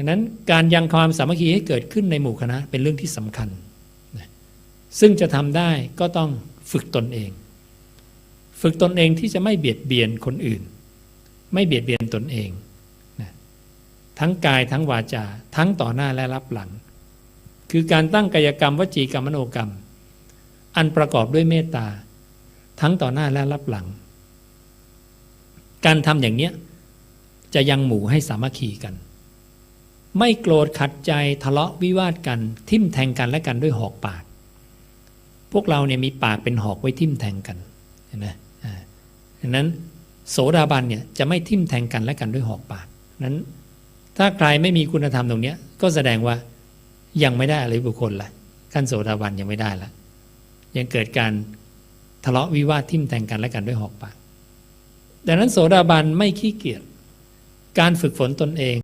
ดังนั้นการยังความสามัคคีให้เกิดขึ้นในหมู่คณะเป็นเรื่องที่สำคัญนะซึ่งจะทำได้ก็ต้องฝึกตนเอง ฝึกตนเองที่จะไม่เบียดเบียนคนอื่น ไม่เบียดเบียนตนเองนะทั้งกายทั้งวาจา ทั้งต่อหน้าและรับหลัง คือการตั้งกายกรรมวจีกรรมมโนกรรม อันประกอบด้วยเมตตา ทั้งต่อหน้าและรับหลัง การทำอย่างเนี้ยจะยังหมู่ให้สามัคคีกัน ไม่โกรธขัดใจทะเลาะวิวาทกัน ทิ่มแทงกันและกันด้วยหอกปาก พวกเราเนี่ยมีปากเป็นหอกไว้ทิ่มแทงกันเห็นไหมดังนั้นโสดาบันเนี่ยจะไม่ทิ่มแทงกันและกันด้วยหอกปากนั้น ถ้าใครไม่มีคุณธรรมตรงนี้ก็แสดงว่ายังไม่ได้อะไรบุคคลละขั้นโสดาบันยังไม่ได้ละยังเกิดการทะเลาะวิวาททิ่มแทงกันและกันด้วยหอกปากดังนั้นโสดาบันไม่ขี้เกียจการฝึกฝนตนเอง